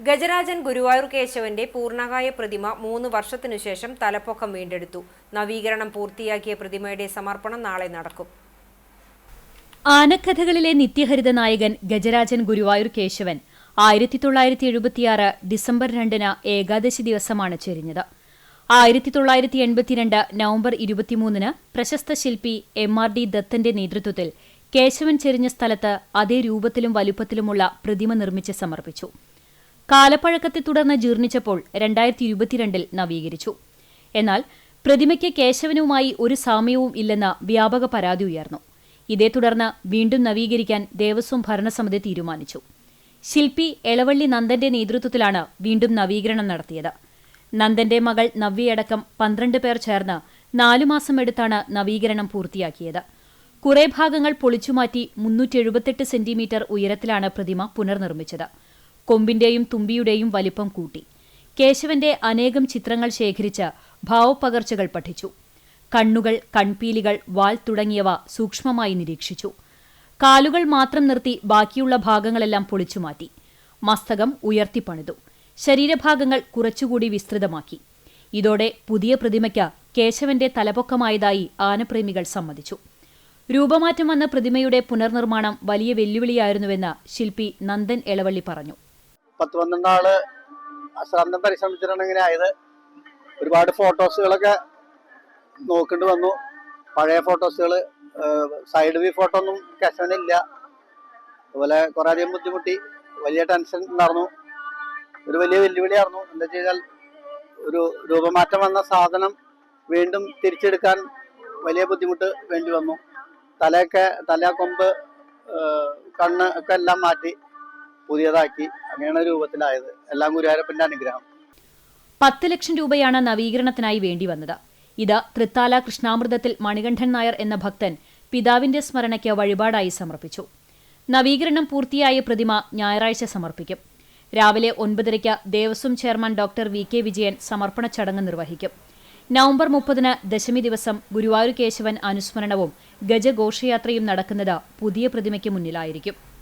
ഗജരാജൻ ഗുരുവായൂർ കേശവന്റെ പൂർണകായ പ്രതിമ മൂന്ന് വർഷത്തിനു ശേഷം തലപ്പൊക്കം വീണ്ടെടുത്തു. നവീകരണം പൂർത്തിയാക്കിയ പ്രതിമയുടെ സമർപ്പണം നാളെ നടക്കും. ആനക്കഥകളിലെ നിത്യഹരിത നായകൻ ഗജരാജൻ ഗുരുവായൂർ കേശവൻ ആയിരത്തി തൊള്ളായിരത്തി എഴുപത്തിയാറ് ഡിസംബർ രണ്ടിന് ഏകാദശി ദിവസമാണ് ചെരിഞ്ഞത്. ആയിരത്തി തൊള്ളായിരത്തി എൺപത്തിരണ്ട് നവംബർ ഇരുപത്തിമൂന്നിന് പ്രശസ്ത ശില്പി എം ആർ ഡി ദത്തന്റെ നേതൃത്വത്തിൽ കേശവൻ ചെരിഞ്ഞ സ്ഥലത്ത് അതേ രൂപത്തിലും വലുപ്പത്തിലുമുള്ള പ്രതിമ നിർമ്മിച്ച് സമർപ്പിച്ചു. കാലപ്പഴക്കത്തെ തുടർന്ന് ജീർണിച്ചപ്പോൾ രണ്ടായിരത്തി ഇരുപത്തിരണ്ടിൽ നവീകരിച്ചു. എന്നാൽ പ്രതിമയ്ക്ക് കേശവനുമായി ഒരു സാമ്യവും ഇല്ലെന്ന വ്യാപക പരാതി ഉയർന്നു. ഇതേ തുടർന്ന് വീണ്ടും നവീകരിക്കാൻ ദേവസ്വം ഭരണസമിതി തീരുമാനിച്ചു. ശില്പി എളവള്ളി നന്ദന്റെ നേതൃത്വത്തിലാണ് വീണ്ടും നവീകരണം നടത്തിയത്. നന്ദന്റെ മകൾ നവ്യയടക്കം പന്ത്രണ്ട് പേർ ചേർന്ന് നാലു മാസം എടുത്താണ് നവീകരണം പൂർത്തിയാക്കിയത്. കുറേ ഭാഗങ്ങൾ പൊളിച്ചുമാറ്റി മുന്നൂറ്റി സെന്റിമീറ്റർ ഉയരത്തിലാണ് പ്രതിമ പുനർനിർമ്മിച്ചത്. കൊമ്പിന്റെയും തുമ്പിയുടെയും വലിപ്പം കൂട്ടി. കേശവന്റെ അനേകം ചിത്രങ്ങൾ ശേഖരിച്ച് ഭാവപ്പകർച്ചകൾ പഠിച്ചു. കണ്ണുകൾ കൺപീലികൾ വാൾ തുടങ്ങിയവ സൂക്ഷ്മമായി നിരീക്ഷിച്ചു. കാലുകൾ മാത്രം നിർത്തി ബാക്കിയുള്ള ഭാഗങ്ങളെല്ലാം പൊളിച്ചുമാറ്റി മസ്തകം ഉയർത്തിപ്പണിതു ശരീരഭാഗങ്ങൾ കുറച്ചുകൂടി വിസ്തൃതമാക്കി. ഇതോടെ പുതിയ പ്രതിമയ്ക്ക് കേശവന്റെ തലപൊക്കമായതായി ആനപ്രേമികൾ സമ്മതിച്ചു. രൂപമാറ്റം വന്ന പ്രതിമയുടെ പുനർനിർമ്മാണം വലിയ വെല്ലുവിളിയായിരുന്നുവെന്ന് ശില്പി നന്ദൻ എളവള്ളി പറഞ്ഞു. പത്ത് പന്ത്രണ്ട് ആൾ അശ്രാന്തം പരിശ്രമിച്ചിട്ടാണ് ആയത്. ഒരുപാട് ഫോട്ടോസുകളൊക്കെ നോക്കേണ്ടി വന്നു. പഴയ ഫോട്ടോസുകൾ സൈഡ് വ്യൂ ഫോട്ടോ ഒന്നും കശവനില്ല അതുപോലെ കുറെ അധികം ബുദ്ധിമുട്ടി. വലിയ ടെൻഷൻ ഉണ്ടായിരുന്നു. ഒരു വലിയ വെല്ലുവിളിയായിരുന്നു എന്താ ചെയ്താൽ ഒരു രൂപമാറ്റം വന്ന സാധനം വീണ്ടും തിരിച്ചെടുക്കാൻ വലിയ ബുദ്ധിമുട്ട് വേണ്ടി വന്നു. തലയൊക്കെ തല കൊമ്പ് കണ്ണ് ഒക്കെ എല്ലാം മാറ്റി. പുതിയതാക്കി അങ്ങനെയാണ് രൂപത്തിലായത്. എല്ലാം ഗുരുവായൂരപ്പന്റെ അനുഗ്രഹം. പത്ത് ലക്ഷം രൂപയാണ് നവീകരണത്തിനായി വേണ്ടി വന്നത്. ഇത് തൃത്താല കൃഷ്ണാമൃതത്തിൽ മണികണ്ഠൻ നായർ എന്ന ഭക്തൻ പിതാവിന്റെ സ്മരണയ്ക്ക് വഴിപാടായി സമർപ്പിച്ചു. നവീകരണം പൂർത്തിയായ പ്രതിമ ഞായറാഴ്ച സമർപ്പിക്കും. രാവിലെ ഒൻപതരയ്ക്ക് Devaswom chairman doctor V K Vijayan സമർപ്പണ ചടങ്ങ് നിർവഹിക്കും. നവംബർ മുപ്പതിന് ദശമി ദിവസം ഗുരുവായൂർ കേശവൻ അനുസ്മരണവും ഗജഘോഷയാത്രയും നടക്കുന്നത് പുതിയ പ്രതിമയ്ക്ക് മുന്നിലായിരിക്കും.